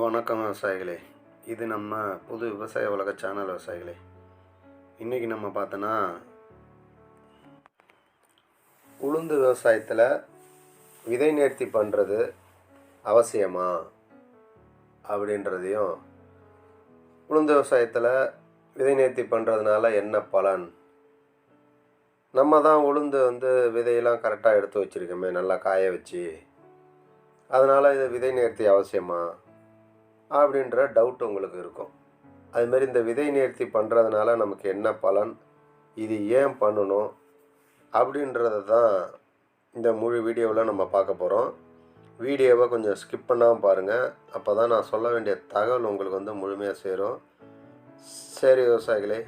வணக்கம் விவசாயிகளே. இது நம்ம புது விவசாய உலக சேனல் விவசாயிகளே. இன்றைக்கி நம்ம பார்த்தோன்னா உளுந்து விவசாயத்தில் விதை நேர்த்தி பண்ணுறது அவசியமா? அப்படின்றதையும் உளுந்து விவசாயத்தில் விதை நேர்த்தி பண்ணுறதுனால என்ன பலன்? நம்ம தான் உளுந்து வந்து விதையெல்லாம் கரெக்டாக எடுத்து வச்சுருக்கோமே நல்லா காய வச்சு. அதனால் இது விதை நேர்த்தி அவசியமா? அப்படின்ற டவுட் உங்களுக்கு இருக்கும். அதுமாரி இந்த விதை நேர்த்தி பண்ணுறதுனால நமக்கு என்ன பலன்? இது ஏன் பண்ணணும்? அப்படின்றத தான் இந்த முழு வீடியோவில் நம்ம பார்க்க போகிறோம் வீடியோவை கொஞ்சம் ஸ்கிப் பண்ணாமல் பாருங்கள் அப்போ தான் நான் சொல்ல வேண்டிய தகவல் உங்களுக்கு வந்து முழுமையாக சேரும். சரி விவசாயிகளே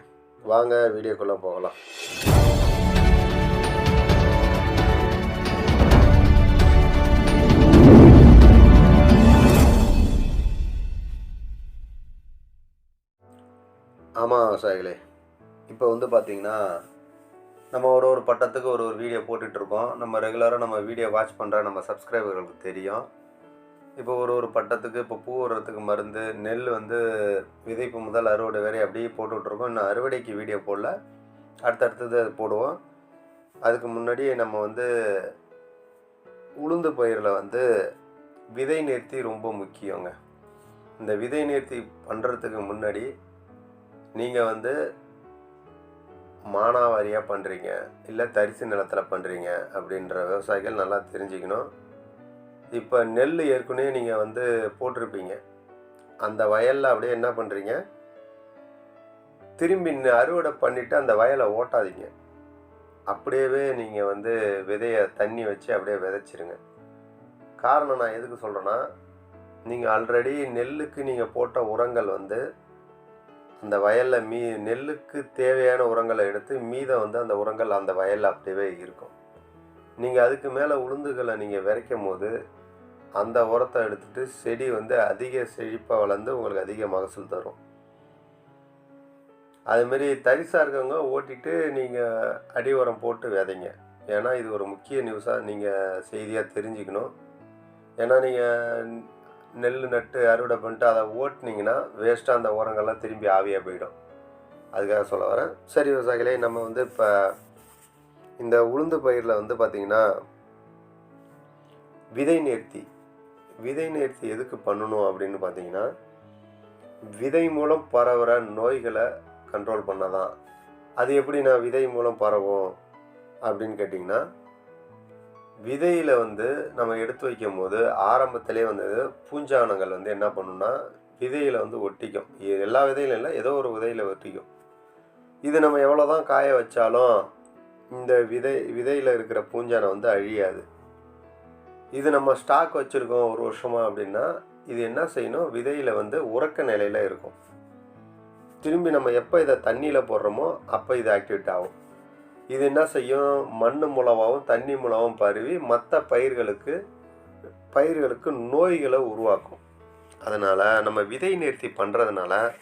வாங்க வீடியோக்குள்ளே போகலாம். ஆமாம் விவசாயிகளே இப்போ வந்து பார்த்தீங்கன்னா நம்ம ஒரு ஒரு பட்டத்துக்கு ஒரு ஒரு வீடியோ போட்டுட்ருக்கோம். நம்ம ரெகுலராக நம்ம வீடியோ வாட்ச் பண்ணுற நம்ம சப்ஸ்கிரைபர்களுக்கு தெரியும். இப்போ ஒரு ஒரு பட்டத்துக்கு இப்போ பூ வர்றதுக்கு மருந்து நெல் வந்து விதைப்பு முதல் அறுவடை வரை அப்படியே போட்டுட்ருக்கோம். இன்னும் அறுவடைக்கு வீடியோ போடல. அடுத்தடுத்தது அது போடுவோம். அதுக்கு முன்னாடி நம்ம வந்து உளுந்து பயிரில் வந்து விதை நேர்த்தி ரொம்ப முக்கியங்க. இந்த விதை நேர்த்தி பண்ணுறதுக்கு முன்னாடி நீங்கள் வந்து மானாவாரியாக பண்ணுறீங்க இல்லை தரிசு நிலத்தில் பண்ணுறீங்க அப்படின்ற விவசாயிகள் நல்லா தெரிஞ்சுக்கணும். இப்போ நெல் ஏற்கனவே நீங்கள் வந்து போட்டிருப்பீங்க. அந்த வயலில் அப்படியே என்ன பண்ணுறீங்க திரும்பி அறுவடை பண்ணிவிட்டு அந்த வயலை ஓட்டாதீங்க. அப்படியே நீங்கள் வந்து விதையை தண்ணி வச்சு அப்படியே விதைச்சிருங்க. காரணம் நான் எதுக்கு சொல்கிறேன்னா நீங்கள் ஆல்ரெடி நெல்லுக்கு நீங்கள் போட்ட உரங்கள் வந்து அந்த வயலில் மீ நெல்லுக்கு தேவையான உரங்களை எடுத்து மீதம் வந்து அந்த உரங்கள் அந்த வயலில் அப்படியே இருக்கும். நீங்கள் அதுக்கு மேலே உளுந்துகளை நீங்கள் விதைக்கும் போது அந்த உரத்தை எடுத்துட்டு செடி வந்து அதிக செழிப்பாக வளர்ந்து உங்களுக்கு அதிக மகசூல் தரும். அதுமாரி தரிசாக இருக்கவங்க ஓட்டிட்டு நீங்கள் அடி உரம் போட்டு விதைங்க. ஏன்னா இது ஒரு முக்கிய நியூஸாக நீங்கள் செய்தியாக தெரிஞ்சுக்கணும். ஏன்னா நீங்கள் நெல் நட்டு அறுவடை பண்ணிட்டு அதை ஓட்டினீங்கன்னா வேஸ்ட்டாக அந்த உரங்கள்லாம் திரும்பி ஆவியாக போயிடும். அதுக்காக சொல்ல வரேன். சரி விவசாயிகளே நம்ம வந்து இப்போ இந்த உளுந்து பயிரில் வந்து பார்த்திங்கன்னா விதை நேர்த்தி விதை நேர்த்தி எதுக்கு பண்ணணும் அப்படின்னு பார்த்தீங்கன்னா விதை மூலம் பரவுகிற நோய்களை கண்ட்ரோல் பண்ணதான். அது எப்படி நான் விதை மூலம் பரவும் அப்படின்னு கேட்டிங்கன்னா விதையில் வந்து நம்ம எடுத்து வைக்கும் போது ஆரம்பத்திலே வந்து பூஞ்சானங்கள் வந்து என்ன பண்ணுன்னா விதையில் வந்து ஒட்டிக்கும். எல்லா விதையிலும் இல்லை ஏதோ ஒரு விதையில் ஒட்டிக்கும். இது நம்ம எவ்வளோ தான் காய வச்சாலும் இந்த விதை விதையில் இருக்கிற பூஞ்சானை வந்து அழியாது. இது நம்ம ஸ்டாக் வச்சுருக்கோம் ஒரு வருஷமா அப்படின்னா இது என்ன செய்யணும்? விதையில் வந்து உறக்க நிலையில் இருக்கும். திரும்பி நம்ம எப்போ இதை தண்ணியில் போடுறோமோ அப்போ இது ஆக்டிவேட் ஆகும். இது என்ன செய்யும்? மண் மூலமாகவும் தண்ணி மூலமாகவும் பரவி மற்ற பயிர்களுக்கு பயிர்களுக்கு நோய்களை உருவாக்கும். அதனால் நம்ம விதை நிறுத்தி பண்ணுறதுனால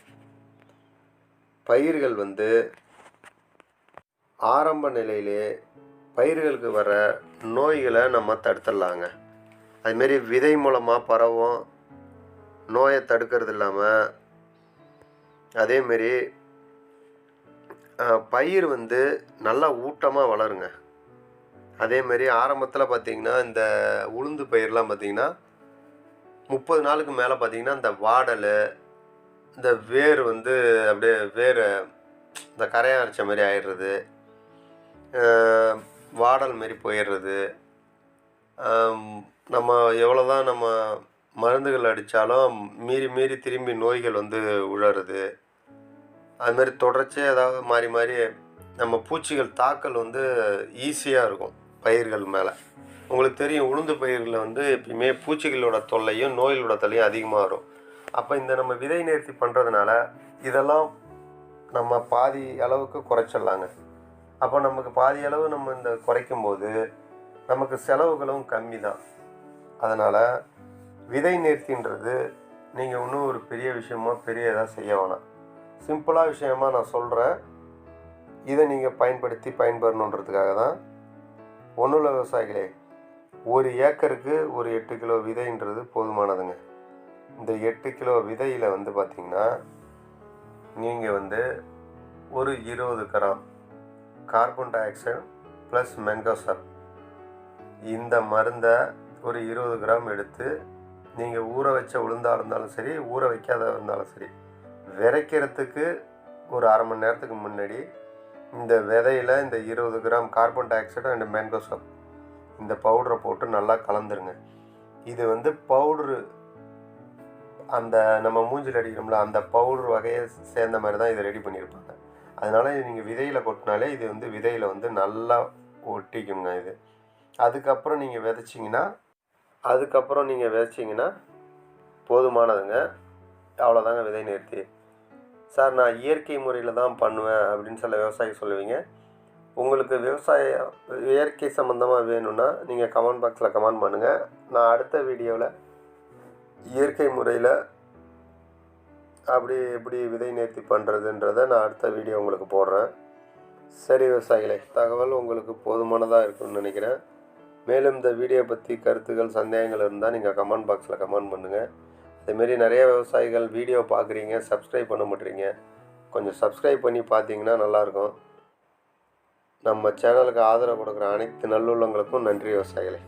பயிர்கள் வந்து ஆரம்ப நிலையிலே பயிர்களுக்கு வர நோய்களை நம்ம தடுத்துடலாங்க. அதுமாரி விதை மூலமாக பரவும் நோயை தடுக்கிறது இல்லாமல் அதேமாரி பயிர் வந்து நல்லா ஊட்டமாக வளருங்க. அதேமாரி ஆரம்பத்தில் பார்த்தீங்கன்னா இந்த உளுந்து பயிர்லாம் பார்த்தீங்கன்னா முப்பது நாளுக்கு மேலே பார்த்தீங்கன்னா இந்த வாடல் இந்த வேர் வந்து அப்படியே வேர் இந்த கரையான் அரைச்ச மாதிரி ஆயிடுறது வாடல் மாரி போயிடுறது நம்ம எவ்வளோ தான் நம்ம மருந்துகள் அடித்தாலும் மீறி மீறி திரும்பி நோய்கள் வந்து உழறது. அதுமாரி தொடர்ச்சியாக ஏதாவது மாறி மாறி நம்ம பூச்சிகள் தாக்கல் வந்து ஈஸியாக இருக்கும் பயிர்கள் மேலே. உங்களுக்கு தெரியும் உளுந்து பயிர்களில் வந்து எப்பயுமே பூச்சிகளோட தொல்லையும் நோய்களோட தொல்லையும் அதிகமாக வரும். அப்போ இந்த நம்ம விதை நேர்த்தி பண்ணுறதுனால இதெல்லாம் நம்ம பாதி அளவுக்கு குறைச்சிடலாங்க. அப்போ நமக்கு பாதி அளவு நம்ம இந்த குறைக்கும் போது நமக்கு செலவுகளும் கம்மி தான் அதனால் விதை நேர்த்தின்றது நீங்கள் இன்னும் ஒரு பெரிய விஷயமா பெரிய இதாக செய்ய வேணாம். சிம்பிளாக விஷயமா நான் சொல்கிறேன் இதை நீங்கள் பயன்படுத்தி பயன்பெறணுன்றதுக்காக தான் ஒன்றும் இல்லை விவசாயிகளே ஒரு ஏக்கருக்கு ஒரு எட்டு கிலோ விதைன்றது போதுமானதுங்க. இந்த எட்டு கிலோ விதையில் வந்து பார்த்தீங்கன்னா நீங்கள் வந்து ஒரு இருபது gram carbon dioxide plus mancozeb இந்த மருந்தை ஒரு இருபது கிராம் எடுத்து நீங்கள் ஊற வச்ச உளுந்தாக இருந்தாலும் சரி ஊற வைக்காத இருந்தாலும் சரி விதைக்கிறதுக்கு ஒரு அரை மணி நேரத்துக்கு முன்னாடி இந்த விதையில் இந்த இருபது gram carbon dioxide and mancozeb இந்த பவுடரை போட்டு நல்லா கலந்துருங்க. இது வந்து பவுட்ரு அந்த நம்ம மூஞ்சில் அடிக்கிறோம்ல அந்த பவுடர் வகையை சேர்ந்த மாதிரி தான் இதை ரெடி பண்ணியிருப்பாங்க. அதனால் நீங்கள் விதையில் கொட்டினாலே இது வந்து விதையில் வந்து நல்லா ஒட்டிக்குங்க இது. அதுக்கப்புறம் நீங்கள் விதைச்சிங்கன்னா அதுக்கப்புறம் நீங்கள் விதைச்சிங்கன்னா போதுமானதுங்க. அவ்வளோதாங்க விதை நிறுத்தி சார் நான் இயற்கை முறையில் தான் பண்ணுவேன் அப்படின்னு சில விவசாயி சொல்லுவீங்க. உங்களுக்கு விவசாயம் இயற்கை சம்மந்தமாக வேணும்னா நீங்கள் கமெண்ட் பாக்ஸில் கமெண்ட் பண்ணுங்கள் நான் அடுத்த வீடியோவில் இயற்கை முறையில் அப்படி எப்படி விதை நேர்த்தி பண்ணுறதுன்றதை நான் அடுத்த வீடியோ உங்களுக்கு போடுறேன். சரி விவசாயிகளே தகவல் உங்களுக்கு போதுமானதாக இருக்கும்னு நினைக்கிறேன். மேலும் இந்த வீடியோ பற்றி கருத்துக்கள் சந்தேகங்கள் இருந்தால் நீங்கள் கமெண்ட் பாக்ஸில் கமெண்ட் பண்ணுங்கள் அதேமாரி நிறைய விவசாயிகள் வீடியோ பார்க்குறீங்க சப்ஸ்கிரைப் பண்ண மாட்டீங்க. கொஞ்சம் சப்ஸ்கிரைப் பண்ணி பார்த்தீங்கன்னா நல்லாயிருக்கும். நம்ம சேனலுக்கு ஆதரவு கொடுக்குற அனைத்து நல்லுள்ளங்களுக்கும் நன்றி விவசாயிகளே.